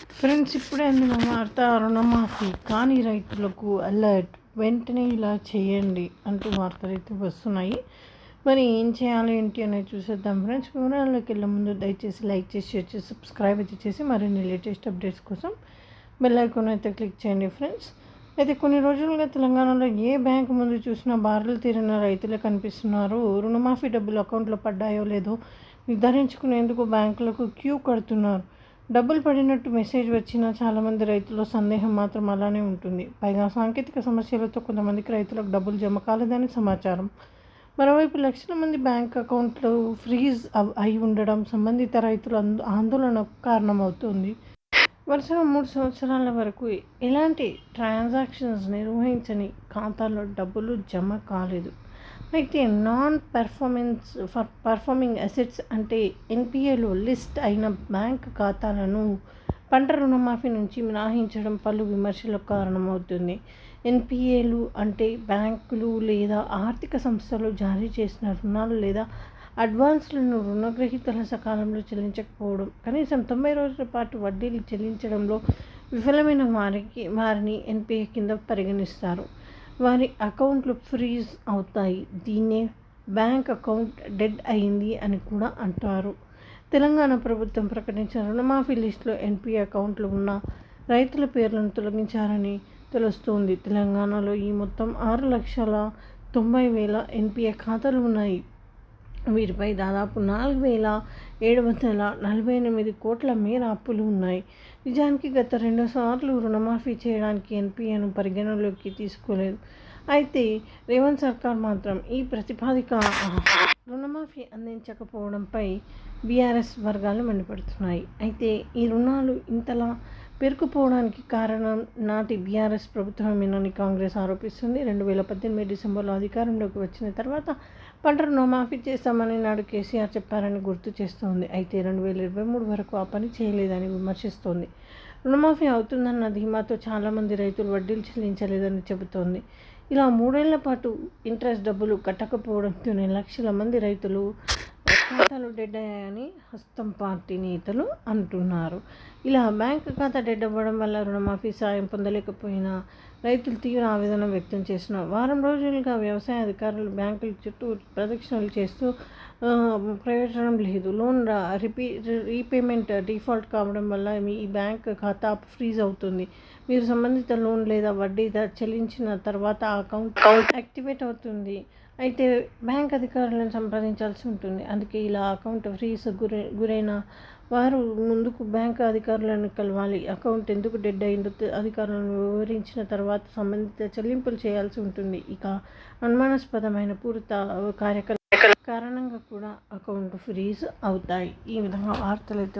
Friends ఇప్పుడే అందిన వార్త రుణమాఫీ. కాని రైతులకు అలర్ట్. వెంటనే ఇలా చేయండి అంటూ వార్తలు అయితే వస్తున్నాయి. మరి ఏం చేయాలి ఏంటి అనేది చూసేద్దాం ఫ్రెండ్స్. వివరాల్లోకి వెళ్ళే ముందు దయచేసి లైక్ చేసి షేర్ చేసి సబ్స్క్రైబ్ అయితే చేసి మరిన్ని లేటెస్ట్ అప్డేట్స్ కోసం బెల్ ఐకాన్ అయితే క్లిక్ చేయండి ఫ్రెండ్స్. అయితే కొన్ని రోజులుగా తెలంగాణలో ఏ బ్యాంక్ ముందు చూసినా బార్లు తీరిన రైతులే కనిపిస్తున్నారు. రుణమాఫీ డబ్బులు అకౌంట్లో పడ్డాయో లేదో నిర్ధారించుకునేందుకు బ్యాంకులకు క్యూ కడుతున్నారు. డబ్బులు పడినట్టు మెసేజ్ వచ్చినా చాలామంది రైతుల సందేహం మాత్రం అలానే ఉంటుంది. పైగా సాంకేతిక సమస్యలతో కొంతమందికి రైతులకు డబ్బులు జమ కాలేదని సమాచారం. మరోవైపు లక్షల మంది బ్యాంక్ అకౌంట్లు ఫ్రీజ్ అవ్- అయి ఉండడం సంబంధిత రైతుల ఆందోళనకు కారణమవుతుంది. వరుసగా మూడు సంవత్సరాల వరకు ఎలాంటి ట్రాన్సాక్షన్స్ నిర్వహించని ఖాతాల్లో డబ్బులు జమ కాలేదు. అయితే non performance for performing assets అంటే ఎన్పిఏలో లిస్ట్ అయిన బ్యాంక్ ఖాతాలను పంట రుణమాఫీ నుంచి మినహాయించడం పలు విమర్శలకు కారణమవుతుంది. ఎన్పిఏలు అంటే బ్యాంకులు లేదా ఆర్థిక సంస్థలు జారీ చేసిన రుణాలు లేదా అడ్వాన్స్లను రుణగ్రహీతల సకాలంలో చెల్లించకపోవడం కనీసం తొంభై రోజుల పాటు వడ్డీలు చెల్లించడంలో విఫలమైన వారికి వారిని ఎన్పిఏ కింద పరిగణిస్తారు. వారి అకౌంట్లు ఫ్రీజ్ అవుతాయి. దీన్నే బ్యాంక్ అకౌంట్ డెడ్ అయింది అని కూడా అంటారు. తెలంగాణ ప్రభుత్వం ప్రకటించిన రుణమాఫీ లిస్టులో ఎన్పీ అకౌంట్లు ఉన్న రైతుల పేర్లను తొలగించారని తెలుస్తోంది. తెలంగాణలో ఈ మొత్తం ఆరు లక్షల తొంభై వేల ఎన్పిఏ ఖాతాలు ఉన్నాయి. వీరిపై దాదాపు నాలుగు వేల ఏడు వందల నలభై ఎనిమిది కోట్ల మేర అప్పులు ఉన్నాయి. నిజానికి గత రెండు సార్లు రుణమాఫీ చేయడానికి ఎన్పిఏను పరిగణలోకి తీసుకోలేదు. అయితే రేవంత్ సర్కార్ మాత్రం ఈ ప్రతిపాదిక రుణమాఫీ అందించకపోవడంపై బీఆర్ఎస్ వర్గాలు మండిపడుతున్నాయి. అయితే ఈ రుణాలు ఇంతలా పేరుకుపోవడానికి కారణం నాటి బీఆర్ఎస్ ప్రభుత్వమేనని కాంగ్రెస్ ఆరోపిస్తుంది. రెండు వేల పద్దెనిమిది డిసెంబర్లో అధికారంలోకి వచ్చిన తర్వాత పంట రుణమాఫీ చేస్తామని నాడు కేసీఆర్ చెప్పారని గుర్తు చేస్తోంది. అయితే రెండు వేల ఇరవై మూడు వరకు ఆ పని చేయలేదని విమర్శిస్తోంది. రుణమాఫీ అవుతుందన్న ధీమాతో చాలామంది రైతులు వడ్డీలు చెల్లించలేదని చెబుతోంది. ఇలా మూడేళ్ళ పాటు ఇంట్రెస్ట్ డబ్బులు కట్టకపోవడంతోనే లక్షల మంది రైతులు ఖాతాలు డెడ్ అయ్యాయని హస్తం పార్టీ నేతలు అంటున్నారు. ఇలా బ్యాంక్ ఖాతా డెడ్ అవ్వడం వల్ల రుణమాఫీ సాయం పొందలేకపోయినా రైతులు తీవ్ర ఆవేదన వ్యక్తం చేస్తున్నారు వారం రోజులుగా వ్యవసాయ అధికారులు బ్యాంకుల చుట్టూ ప్రదక్షిణలు చేస్తూ ప్రయోజనం లేదు. లోన్ రిపీ రీపేమెంట్ డిఫాల్ట్ కావడం వల్ల మీ ఈ బ్యాంక్ ఖాతా ఫ్రీజ్ అవుతుంది. మీరు సంబంధిత లోన్ లేదా వడ్డీ చెల్లించిన తర్వాత ఆ అకౌంట్ యాక్టివేట్ అవుతుంది. అయితే బ్యాంక్ అధికారులను సంప్రదించాల్సి ఉంటుంది. అందుకే ఇలా అకౌంట్ ఫ్రీజ్ గురై గురైన వారు ముందుకు బ్యాంక్ అధికారులను కలవాలి. అకౌంట్ ఎందుకు డెడ్ అయిందో అధికారులను వివరించిన తర్వాత సంబంధిత చెల్లింపులు చేయాల్సి ఉంటుంది. ఇక అనుమానాస్పదమైన పూర్త కార్యకలాపాల కారణంగా కూడా అకౌంట్ ఫ్రీజ్ అవుతాయి. ఈ విధంగా వార్తలైతే